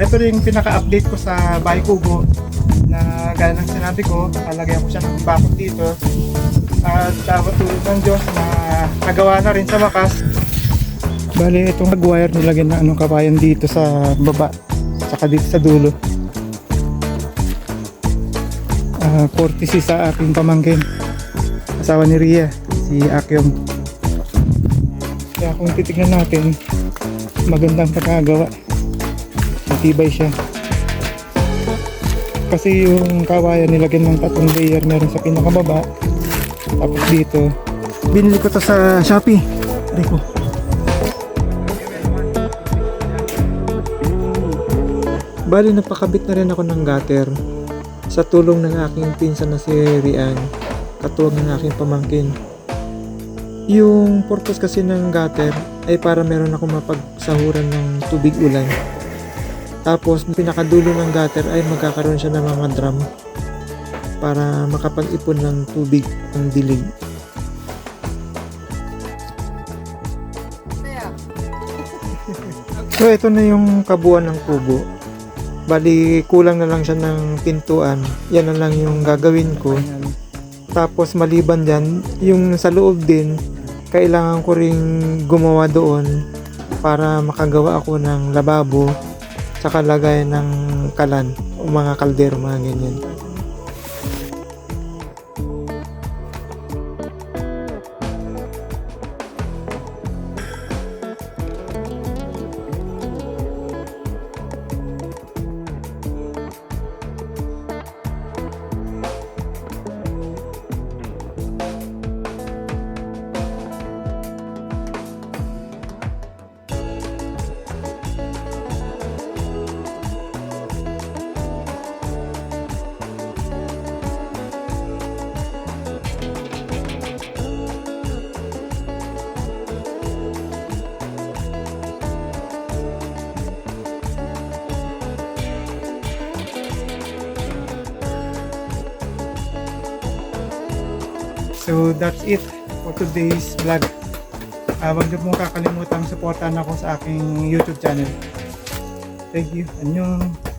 ito yung pinaka-update ko sa Bahay Kubo na gaya ng sinabi ko, lalagyan ko siya ng bakod dito at dapat tulad ng Diyos na nagawa na rin sa wakas. Bali, itong nag-wire nilagyan na anong kabayan dito sa baba saka dito sa dulo. Ah, courtesy sa aking pamangkin asawa ni Ria, si Akyong. Kaya kung titignan natin, magandang pagkagawa. Matibay siya. Kasi yung kawayan nilagyan ng tatlong layer meron sa pinakababa. Tapos dito, binili ko to sa Shopee. Rico. Bali, nagpakabit na rin ako ng gutter sa tulong ng aking pinsan na si Rian, katuwag ng aking pamangkin. Yung purpose kasi ng gutter ay para meron ako mapagsahuran ng tubig ulan. Tapos, pinakadulo ng gutter ay magkakaroon siya ng mga drum para makapag-ipon ng tubig ang dilig. So, ito na yung kabuuan ng kubo. Bali, kulang na lang siya ng pintuan. Yan na lang yung gagawin ko. Tapos, maliban dyan, yung sa loob din, kailangan ko ring gumawa doon para makagawa ako ng lababo tsaka lagay ng kalan o mga kaldero, mga ganyan. So that's it for today's vlog. Uh, huwag niyo pong kakalimutang supportan ako sa aking YouTube channel. Thank you. Annyeong.